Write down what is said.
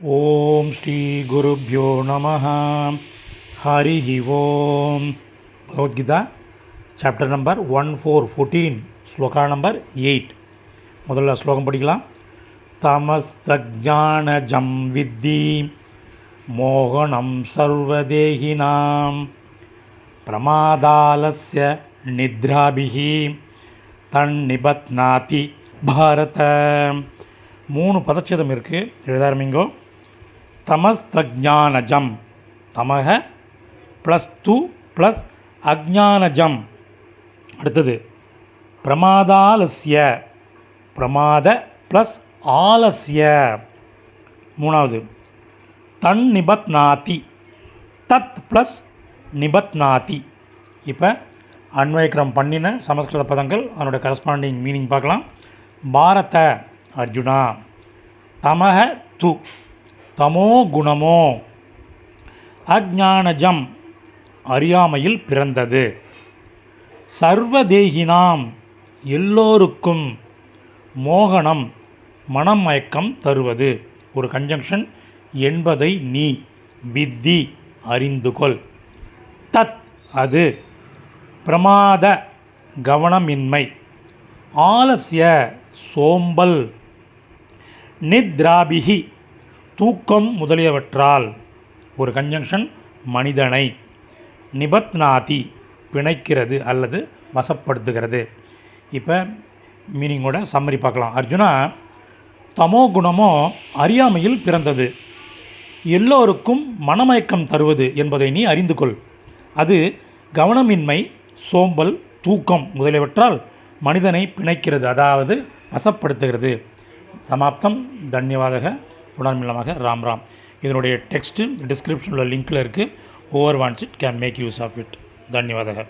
ॐ श्रीगुरुभ्यो नमः हरिः ओम Bhagavad Gita chapter number one four fourteen shloka number eight முதல்ல ஸ்லோகம் படிக்கலாம் தமஸ்தஜானஜம் வித்தி மோகனம் சர்வதேகினாம் பிரமாதாலஸ்ய நித்ராபிஹி தன்னிபத்னாதி பாரத மூணு பதச்சேதம் இருக்குது எழுத ஆரம்பிங்கோ தமஸ்தஜானஜம். தமக ப்ளஸ் து ப்ளஸ் அஜானஜம். அடுத்தது பிரமாதாலஸ்ய. பிரமாத ப்ளஸ் ஆலஸ்ய. மூணாவது தன் நிபத்நாதி தத் ப்ளஸ் நிபத்நாதி. இப்போ அன்வயக்கிரம் பண்ணின சமஸ்கிருத பதங்கள் அதனுடைய கரஸ்பாண்டிங் மீனிங் பார்க்கலாம். பாரத அர்ஜுனா. தமக து. தமோ குணமோ? அஜானஜம் அறியாமையில் பிறந்தது. சர்வதேகினாம் எல்லோருக்கும் மோகனம் மனம் மயக்கம் தருவது. ஒரு கன்ஜங்ஷன் என்பதை நீ வித்தி அறிந்துகொள். தத் அது. பிரமாத கவனமின்மை. ஆலசிய சோம்பல். நித்ராபிகி தூக்கம் முதலியவற்றால். ஒரு கன்ஜங்ஷன் மனிதனை நிபத்னாதி பிணைக்கிறது அல்லது வசப்படுத்துகிறது. இப்போ மீனிங்கோட சம்மரி பார்க்கலாம். அர்ஜுனா தமோ குணமோ அறியாமையில் பிறந்தது. எல்லோருக்கும் மனமயக்கம் தருவது என்பதை நீ அறிந்து கொள். அது கவனமின்மை சோம்பல் தூக்கம் முதலியவற்றால் மனிதனை பிணைக்கிறது அதாவது வசப்படுத்துகிறது. சமாப்தம். தன்யவாதக. உடன்மில்லமாக ராம் ராம். இதனுடைய டெக்ஸ்ட்டு டிஸ்கிரிப்ஷனில் லிங்க்கில் இருக்குது over once it can make use of it தன்யவாதக